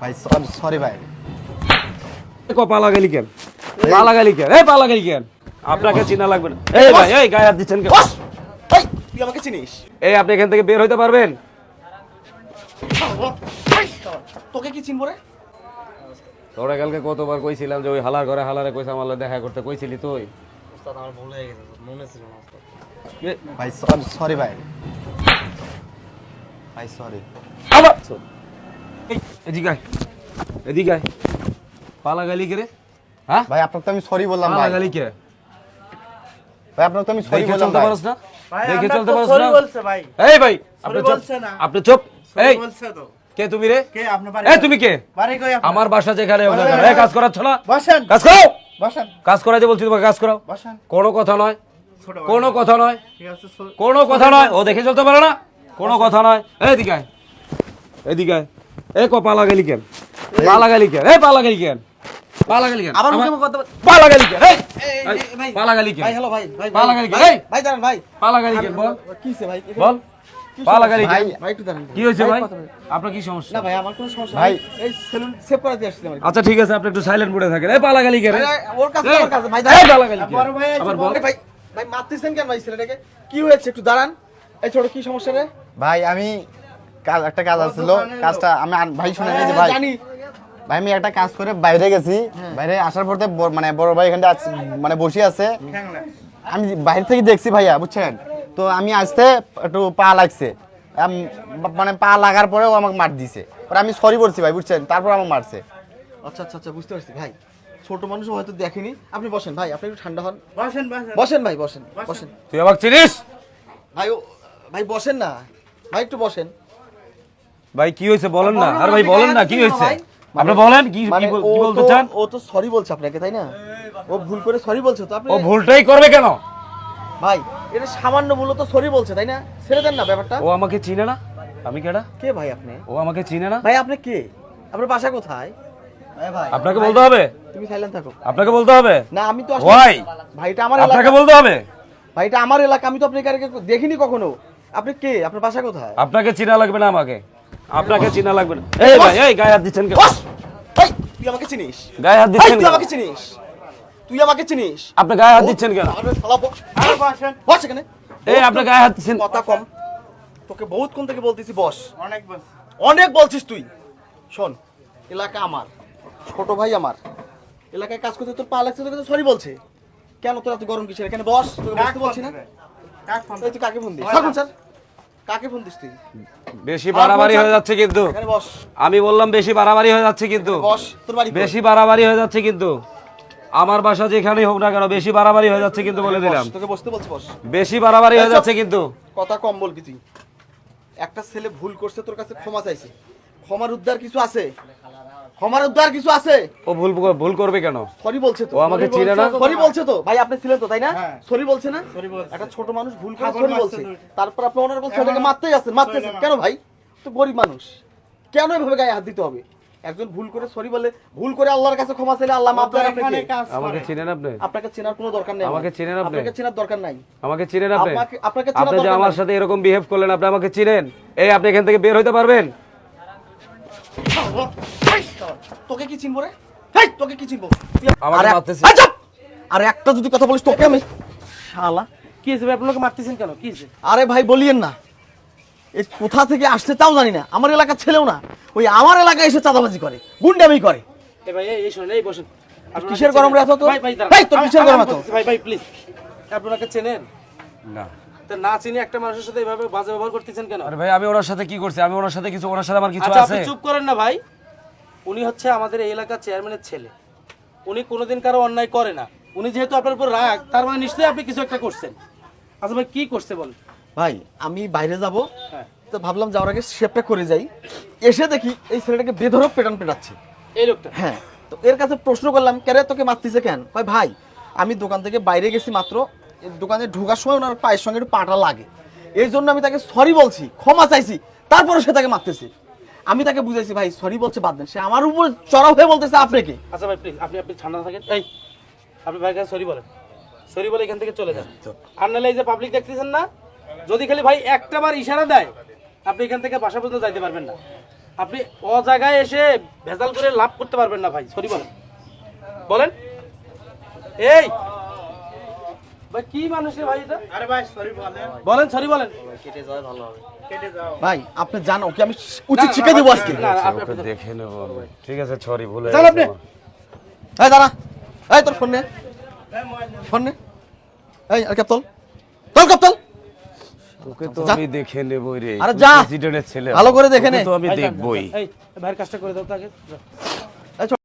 ভাই সরি ভাই। কো পা লাগাইলি কেন? কেন? এই আপনাকে চিনা লাগবে না। এই ভাই এই গায়ে হাত দিচ্ছেন কেন? এই, তুই আমাকে চিনিস? এই আপনি এখান থেকে বের হইতে পারবেন? তোকে কি চিনবো রে? তোরা কালকে কতবার কইছিলাম যে ওই হালার ঘরে হালারে কইছে আমার দেখা করতে। কইছিলি তুই? ভাই সরি ভাই। ভাই সরি। আবার এদিকে আয়। এদিকে আয়। পা লাগাইলি কে রে? হ্যাঁ? ভাই আপনাকে তো আমি সরি বললাম ভাই। লাগাইলি কে? ভাই আপনাকে তো আমি সরি বললাম চলতে পারছ না? দেখে চলতে পারছ না? বলছে ভাই। এই ভাই আপনি চুপ। বলছে না। আপনি চুপ। এই বলছে তো। কে তুমি রে? কে? আপনার বাড়ি এই তুমি কে? বাড়ি কই আমার বাসা যেখানে ওখানে। এই কাজ করাচ্ছ না? বসেন। কাজ করো। বসেন। কাজ করাইতে বলছি তোমাকে কাজ করাও। বসেন। কোনো কথা নয়। ছোট কোনো কথা নয়। ঠিক কোনো কথা নয়। ও দেখে চলতে পারে না? কোনো কথা নয়। এদিকে এদিকে এই কো পা লাগাইলি কেন পা কেন এই পা লাগাইলি কেন পা কেন আবার মুখে মুখে কথা পা কেন এই ভাই, পা কেন ভাই হ্যালো ভাই ভাই পা কেন এই ভাই দাঁড়ান ভাই পা কেন বল ভাই বল পা কেন ভাই একটু দাঁড়ান কি হয়েছে ভাই আপনার কি সমস্যা না ভাই আমার কোনো সমস্যা ভাই। এই সেলুন সেভ করাতে আসছিলাম আচ্ছা ঠিক আছে আপনি একটু সাইলেন্ট মোডে থাকেন এই পা লাগাইলি কেন ওর কাছে আমার কাছে ভাই দাঁড়ান পা কেন বড় ভাই আছে, আবার বল ভাই ভাই মারতেছেন কেন ভাই ছেলেটাকে কি হয়েছে একটু দাঁড়ান এই ছোট কি সমস্যা রে ভাই আমি কাজ একটা কাজ আসছিল কাজটা আমি ভাই শুনে নিয়েছি ভাই। ভাই আমি একটা কাজ করে বাইরে গেছি। বাইরে আসার পর মানে বড় ভাই এখানটা আছ- মানে বসে আছে। আমি বাইরে থেকে দেখছি ভাইয়া বুঝছেন? তো আমি আসতে একটু পা লাগছে। মানে পা লাগার পরেও আমাকে মার দিছে। পরে আমি সরি বলছি ভাই বুঝছেন? তারপর আমাকে মারছে। আচ্ছা আচ্ছা আচ্ছা বুঝতে পারছি। ভাই ছোট মানুষ হয়তো দেখেনি। আপনি বসেন ভাই আপনি একটু ঠান্ডা হন। বসেন বসেন। বসেন ভাই বসেন বসেন। তুই আমাকে চিনিস? ভাই ভাই বসেন না। ভাই একটু বসেন। ভাই কি হয়েছে বলেন না? আর ভাই বলেন না কি হয়েছে? আপনি বলেন কি মানে কি ও বলতে তো- চান? ও তো সরি বলছে আপনাকে তাই না? ও ভুল করে সরি বলছে তো আপনি ও ভুলটাই করবে কেন? ভাই এটা সামান্য ভুল তো সরি বলছে তাই না? ছেড়ে দেন না ব্যাপারটা। ও আমাকে চিনে না? আমি কেডা? কে ভাই আপনি? ও আমাকে চিনে না? ভাই আপনি কে? আপনার বাসা কোথায়? আপনাকে বলতে হবে। তুমি সাইলেন্ট থাকো। আপনাকে বলতে হবে। না আমি তো Why? ভাইটা আমার আপনাকে বলতে হবে। ভাইটা আমার এলাকা আমি তো আপনাকে দেখিনি কখনো। আপনি কে? আপনার বাসা কোথায়? আপনাকে চিনা লাগবে না আমাকে। আপনাকে চিনা লাগবে না। এই ভাই এই গায়ে হাত দিচ্ছেন কেন? বস। এই তুই আমাকে চিনিস? গায়ে হাত দিচ্ছেন তুই আমাকে চিনিস? তুই আমাকে চিনিস? আপনি গায়ে হাত দিচ্ছেন কেন? আরে শালা বস। আর বসেন বস এখানে। এই আপনি গায়ে হাত দিচ্ছেন। কথা কম। তোকে বহুত কোন থেকে বলতেছি বস। অনেক বস অনেক বলছিস তুই। শোন এলাকা আমার। ছোট ভাই আমার। এলাকায় কাজ করতে তোর পা লাগছে তোকে তো সরি বলছে। কেন তোর এত গরম কিসের? এখানে বস তোকে বসতে বলছি না। কাক ফোন এই তুই কাকে ফোন দিস? থাকুন স্যার। কাকে ফোন দিস তুই? বেশি বাড়াবাড়ি হয়ে যাচ্ছে কিন্তু। আমি বললাম বেশি বাড়াবাড়ি হয়ে যাচ্ছে কিন্তু। বেশি বাড়াবাড়ি হয়ে যাচ্ছে কিন্তু। আমার বাসা যেখানেই হোক না কেন বেশি বাড়াবাড়ি হয়ে যাচ্ছে কিন্তু বলে দিলাম। তোকে বসতে বলছি বস। বেশি বাড়াবাড়ি হয়ে যাচ্ছে কিন্তু। কথা কম বলবি তুই। একটা ছেলে ভুল করছে তোর কাছে ক্ষমা চাইছে। ক্ষমার উদ্ধার কিছু আছে? ক্ষমার উদ্ধার কিছু আছে? ও ভুল ভুল করবে কেন? সরি বলছে তো। ও আমাকে চিনে না? সরি বলছে তো। ভাই আপনি ছিলেন তো তাই না? হ্যাঁ। সরি বলছে না? Sorry বলছে। একটা ছোট মানুষ ভুল করে সরি বলছে। তারপর আপনি ওনার বলছে ওটাকে মারতেই আছেন মারতেছেন কেন ভাই? তো গরিব মানুষ। কেন এভাবে গায়ে হাত দিতে হবে? একজন ভুল করে সরি বলে ভুল করে আল্লাহর কাছে ক্ষমা চাইলে আল্লাহ মাফ করে আপনাকে আমাকে চিনেন আপনি? আপনাকে চেনার কোনো দরকার নেই আমার। আমাকে চেনেন আপনি? আপনাকে চেনার দরকার নাই। আমাকে চিনেন আপনি? আপনাকে- আপনাকে চেনার আপনি দরকার আমার সাথে এরকম বিহেভ করলেন আপনি আমাকে চিনেন? এই আপনি এখান থেকে বের হইতে পারবেন? তোকে কি চিনবো রে? হেই, তোকে কি চিনবো? আমাকে মারতেছিস? আরে আরে একটা যদি কথা বলিস তোকে আমি। শালা কি হয়েছে ভাই? আপনাকে মারতেছেন কেন? কি হয়েছে? আরে ভাই বলিয়েন না। এই কোথা থেকে আসছে তাও জানি না। আমার এলাকার ছেলেও না। ওই আমার এলাকায় এসে চাঁদাবাজি করে গুন্ডামি করে। এ ভাই এই- শোনেন এই বসেন। কিসের গরম রে এত তোর? ভাই ভাই তোর কিসের গরম এত? ভাই ভাই প্লিজ আপনাকে চেনেন? না। না চিনি একটা মানুষের সাথে এভাবে বাজে ব্যবহার করতেছেন কেন? আরে ভাই আমি ওনার সাথে কি করছি? আমি ওনার সাথে কিছু ওনার সাথে আমার কিছু আচ্ছা আছে? চুপ করেন না ভাই। উনি হচ্ছে আমাদের এই এলাকার চেয়ারম্যানের ছেলে। উনি কোনোদিন কারও অন্যায় করে না। উনি যেহেতু আপনার উপর রাগ তার মানে নিশ্চয়ই আপনি কিছু একটা করছেন। আচ্ছা ভাই কি করছে বল ভাই আমি বাইরে যাব হ্যাঁ। তো ভাবলাম যাওয়ার আগে শেপটা করে যাই। এসে দেখি এই ছেলেটাকে বেধরক পেটান পেটাচ্ছে। এই লোকটা? হ্যাঁ তো এর কাছে প্রশ্ন করলাম কেরে তোকে মারতেছে কেন? ভাই ভাই আমি দোকান থেকে বাইরে গেছি মাত্র দোকানে ঢোকার সময় ওনার পায়ের সঙ্গে একটু পাটা লাগে। এই জন্য আমি তাকে সরি বলছি ক্ষমা চাইছি তারপরে সে তাকে মারতেছে। আমি তাকে বুঝাইছি ভাই সরি বলছে বাদ দেন। সে আমার উপর চড়াও হয়ে বলতেছে আপনাকে আচ্ছা ভাই প্লিজ আপনি আপনি ঠান্ডা থাকেন। এই আপনি ভাই কাছে সরি বলেন। সরি বলে এখান থেকে চলে যান। আর নাহলে এই যে পাবলিক দেখতেছেন না যদি খালি ভাই একটা বার ইশারা দেয় আপনি এখান থেকে বাসা পর্যন্ত যাইতে পারবেন না। আপনি অ জায়গায় এসে ভেজাল করে লাভ করতে পারবেন না ভাই সরি বলেন। বলেন। এই ভাই কি মানুষ ভাই এটা? আরে ভাই সরি বলেন। বলেন সরি বলেন। কেটে যাও ভাই আপনি জানো ওকে আমি উচিত শিক্ষা দেবো আজকে। না, আপনি- দেখে নেব আমি। ঠিক আছে সরি ভুলে যান আপনি। এই দাঁড়া। এই তোর ফোন নে। ফোন নে। এই আর ওকে তো আমি দেখে নেবই রে আরে যা। প্রেসিডেন্টের ছেলে। ভালো করে দেখে নে। তো আমি দেখবই। এই ভাইয়ের কাজটা করে দাও